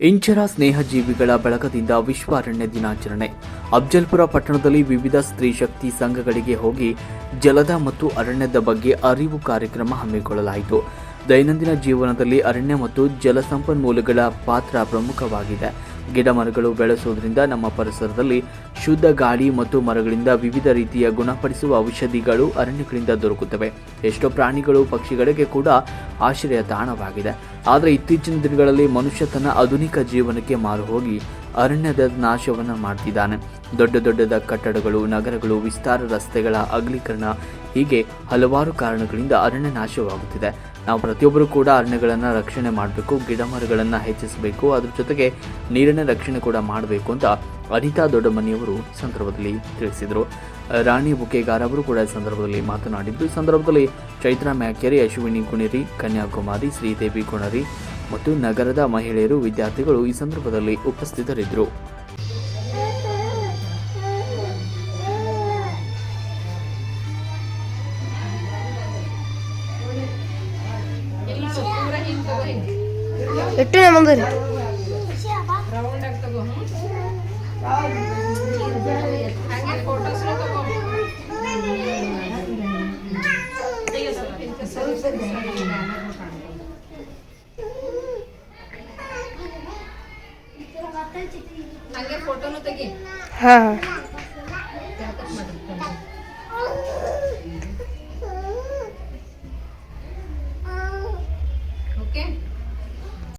ಇಂಚರ ಸ್ನೇಹಜೀವಿಗಳ ಬಳಗದಿಂದ ವಿಶ್ವ ಅರಣ್ಯ ದಿನಾಚರಣೆ. ಅಫ್ಜಲ್ಪುರ ಪಟ್ಟಣದಲ್ಲಿ ವಿವಿಧ ಸ್ತ್ರೀ ಶಕ್ತಿ ಸಂಘಗಳಿಗೆ ಹೋಗಿ ಜಲದ ಮತ್ತು ಅರಣ್ಯದ ಬಗ್ಗೆ ಅರಿವು ಕಾರ್ಯಕ್ರಮ ಹಮ್ಮಿಕೊಳ್ಳಲಾಯಿತು. ದೈನಂದಿನ ಜೀವನದಲ್ಲಿ ಅರಣ್ಯ ಮತ್ತು ಜಲ ಸಂಪನ್ಮೂಲಗಳ ಪಾತ್ರ ಪ್ರಮುಖವಾಗಿದೆ. ಗಿಡ ಮರಗಳು ಬೆಳೆಸುವುದರಿಂದ ನಮ್ಮ ಪರಿಸರದಲ್ಲಿ ಶುದ್ಧ ಗಾಳಿ ಮತ್ತು ಮರಗಳಿಂದ ವಿವಿಧ ರೀತಿಯ ಗುಣಪಡಿಸುವ ಔಷಧಿಗಳು ಅರಣ್ಯಗಳಿಂದ ದೊರಕುತ್ತವೆ. ಎಷ್ಟೋ ಪ್ರಾಣಿಗಳು ಪಕ್ಷಿಗಳಿಗೆ ಕೂಡ ಆಶ್ರಯ ತಾಣವಾಗಿದೆ. ಆದರೆ ಇತ್ತೀಚಿನ ದಿನಗಳಲ್ಲಿ ಮನುಷ್ಯ ತನ್ನ ಆಧುನಿಕ ಜೀವನಕ್ಕೆ ಮಾರು ಹೋಗಿ ಅರಣ್ಯದ ನಾಶವನ್ನು ಮಾಡ್ತಿದ್ದಾನೆ. ದೊಡ್ಡ ದೊಡ್ಡದ ಕಟ್ಟಡಗಳು, ನಗರಗಳು, ವಿಸ್ತಾರ ರಸ್ತೆಗಳ ಅಗಲೀಕರಣ ಹೀಗೆ ಹಲವಾರು ಕಾರಣಗಳಿಂದ ಅರಣ್ಯ ನಾಶವಾಗುತ್ತಿದೆ. ನಾವು ಪ್ರತಿಯೊಬ್ಬರು ಕೂಡ ಅರಣ್ಯಗಳನ್ನು ರಕ್ಷಣೆ ಮಾಡಬೇಕು ಗಿಡ ಮರಗಳನ್ನು ಹೆಚ್ಚಿಸಬೇಕು, ಅದ್ರ ಜೊತೆಗೆ ನೀರಿನ ರಕ್ಷಣೆ ಕೂಡ ಮಾಡಬೇಕು ಅಂತ ಅನಿತಾ ದೊಡ್ಡಮನಿಯವರು ಸಂದರ್ಭದಲ್ಲಿ ತಿಳಿಸಿದರು. ರಾಣಿ ಬುಕೇಗಾರ್ ಅವರು ಕೂಡ ಈ ಸಂದರ್ಭದಲ್ಲಿ ಮಾತನಾಡಿದ್ದು, ಈ ಸಂದರ್ಭದಲ್ಲಿ ಚೈತ್ರಾ ಮ್ಯಾಕ್ಯರಿ ಅಶ್ವಿನಿ ಕುಣಿರಿ, ಕನ್ಯಾಕುಮಾರಿ, ಶ್ರೀದೇವಿ ಕುಣರಿ ಮತ್ತು ನಗರದ ಮಹಿಳೆಯರು, ವಿದ್ಯಾರ್ಥಿಗಳು ಈ ಸಂದರ್ಭದಲ್ಲಿ ಉಪಸ್ಥಿತರಿದ್ದರು. ಎಟ್ಟು ನಮ್ಮದು ರೀ ಹಾ ಫೋಟೋನು ತೆಗಿ ಹಾಂ ಹಾಂ. qué?